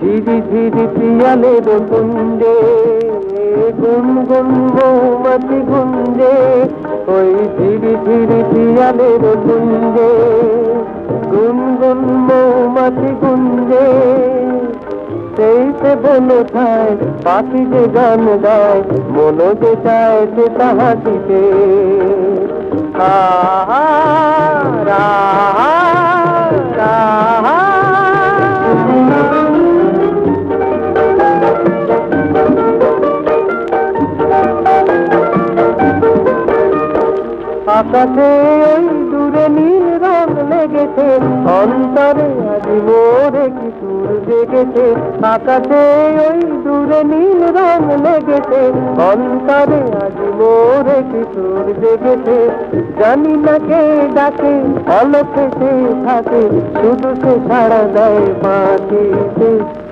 ঝিরি ঝিরি পিয়ালের কুঞ্জে গুনগুন মৌমাছি গুঞ্জে ওই ঝিরি ঝিরি পিয়ালের কুঞ্জে গুনগুন মৌমাছি গুঞ্জে সে বলে খায় পাখি যে গান গায়, মন যে চায় সে তাহাটিতে। আকাশে ওই দূরে নীল রং লেগেছে। অন্তরে আজ মোরে কি সুর জেগেছে? আকাশে ওই দূরে নীল রং লেগেছে। অন্তরে আজ মোরে কি সুর জেগেছে? জানি না কে ডাকে অলপে সে থাকে। শুধু সে ছাড়া দেয় পাখিতে।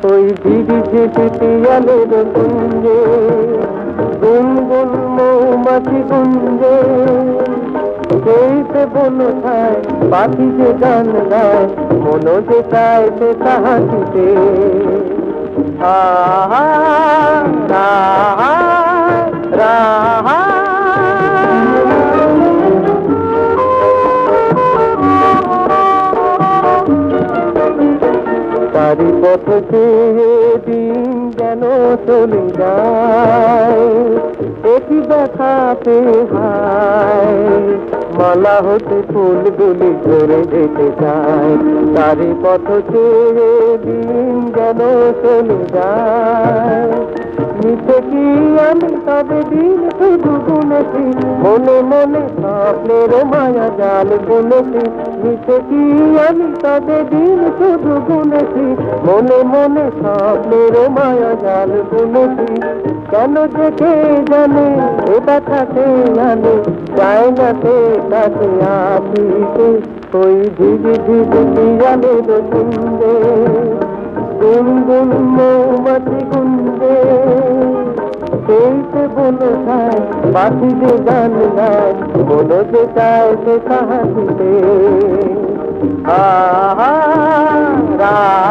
ওই দিদি যেতে পিয়ালের কুঞ্জে গুনগুন মৌমাছি গুঞ্জে। খায় পাখি যে গান গায়, মন যে চায় সে তাহাটিতে। আহা রাহা রাহা। তারি পথ চেয়ে দিন যেন চলে যায়, একই দেখাতে হায়। মালা হতে ফুলগুলি ঝরে যেতে চায়। তারি পথ চেয়ে দিন যেন চলে যায়। মিছে কি আমি তবে দিন শুধু গুনেছি মনে মনে স্বপ্নের মায়া জাল বুনেছি। মিছে কি আমি তবে দিন শুধু গুনেছি মনে মনে স্বপ্নের মায়া জাল বুনেছি। কেন কে জানে, এ ব্যথাতে আনে। যায় না সে কাছে আসিতে ওই ঝিঝি ঝিঝি পিয়ালের কুন্দে গুনগুন মৌমাছি গুন্দে সেইতে বলো খায় পাখি যে গান গায় বলো যে চায় সে কাহাতিতে আহা রাহা